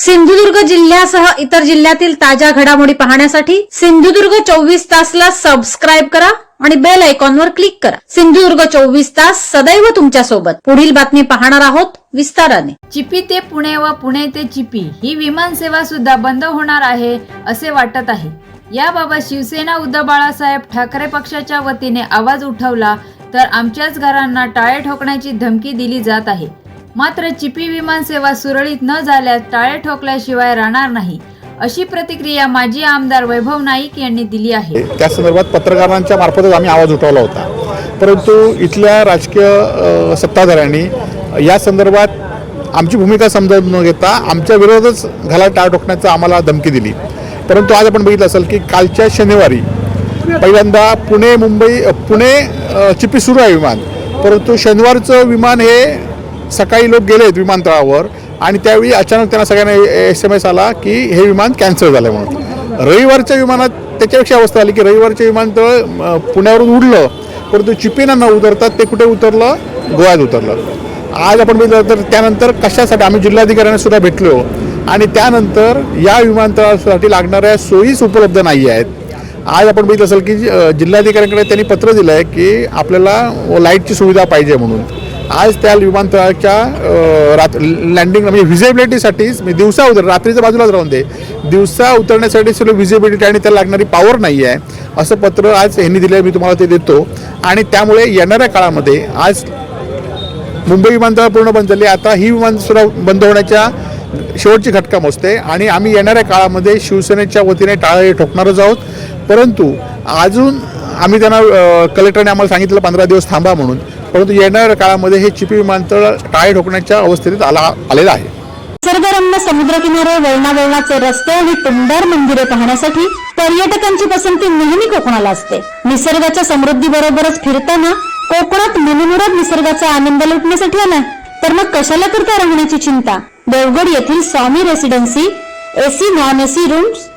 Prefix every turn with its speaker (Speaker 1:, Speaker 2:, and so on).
Speaker 1: सिंधुदुर्ग जिल्ह्यासह इतर जिल्ह्यातील ताज्या घडामोडी पाहण्यासाठी सिंधुदुर्ग चोवीस तासला सबस्क्राईब करा आणि बेल आयकॉनवर क्लिक करा. सिंधुदुर्ग चोवीस तास सदैव तुमच्यासोबत पुढील बातमी पाहणार आहोत विस्ताराने.
Speaker 2: चिपी ते पुणे व पुणे ते चिपी ही विमानसेवा सुद्धा बंद होणार आहे असे वाटत आहे. याबाबत शिवसेना उद्धव बाळासाहेब ठाकरे पक्षाच्या वतीने आवाज उठवला तर आमच्याच घरांना टाळे ठोकण्याची धमकी दिली जात आहे. मात्र चिपी विमानसेवा सुरळीत न झाल्यास टाळे ठोकल्याशिवाय राहणार नाही अशी प्रतिक्रिया माजी आमदार वैभव नाईक यांनी दिली आहे.
Speaker 3: त्या संदर्भात पत्रकारांच्या मार्फतच आम्ही आवाज उठवला होता. परंतु इथल्या राजकीय सत्ताधाऱ्यांनी या संदर्भात आमची भूमिका समजून न घेता आमच्या विरोधच घाला टाळ ठोकण्याचं आम्हाला धमकी दिली. परंतु आज आपण बघितलं असेल की कालच्या शनिवारी पहिल्यांदा पुणे मुंबई पुणे चिपी सुरू आहे विमान. परंतु शनिवारचं विमान हे सकाळी लोक गेलेत विमानतळावर आणि त्यावेळी अचानक त्यांना सगळ्यांना एस एम एस आला की हे विमान कॅन्सल झालं म्हणून. रविवारच्या विमानात त्याच्यापेक्षा अवस्था आली की रविवारचे विमानतळ पुण्यावरून उडलं परंतु चिपीना न उतरतात ते कुठे उतरलं? गोव्यात उतरलं. आज आपण बघितलं तर त्यानंतर कशासाठी आम्ही जिल्हाधिकाऱ्यांना सुद्धा भेटलो आणि त्यानंतर या विमानतळासाठी लागणाऱ्या सोयीच उपलब्ध नाही आहेत. आज आपण बघितलं असेल की जिल्हाधिकाऱ्यांकडे त्यांनी पत्र दिलं आहे की आपल्याला लाईटची सुविधा पाहिजे म्हणून. आज त्या विमानतळाच्या रात लँडिंग म्हणजे व्हिजिबिलिटीसाठीच मी दिवसा उतर रात्रीच्या बाजूलाच राहून दे. दिवसा उतरण्यासाठी सगळं व्हिजिबिलिटी आणि त्याला लागणारी पॉवर नाही आहे असं पत्र आज यांनी दिलं आहे मी तुम्हाला ते देतो. आणि त्यामुळे येणाऱ्या काळामध्ये आज मुंबई विमानतळ पूर्ण बंद झाली आता ही विमानसुद्धा बंद होण्याच्या शेवटची घटका मोजते. आणि आम्ही येणाऱ्या काळामध्ये शिवसेनेच्या वतीने टाळे ठोकणारच आहोत. परंतु अजून आम्ही त्यांना कलेक्टरने आम्हाला सांगितलं पंधरा दिवस थांबा म्हणून. परंतु येणाऱ्या काळामध्ये हे चिपी विमानतळ टाळे ठोकण्याच्या अवस्थेत आला आलेलं आहे.
Speaker 1: निसर्गरम्य समुद्रकिनारे वळणावळणाचे रस्ते आणि टुमदार मंदिरे पाहण्यासाठी पर्यटकांची पसंती नेहमी कोकणाला असते. निसर्गाच्या समृद्धी बरोबरच फिरताना कोकणात मनमुराद निसर्गाचा आनंद लुटण्यासाठी आला तर मग कशाला करता राहण्याची चिंता? देवगड येथील Swami residency AC non AC rooms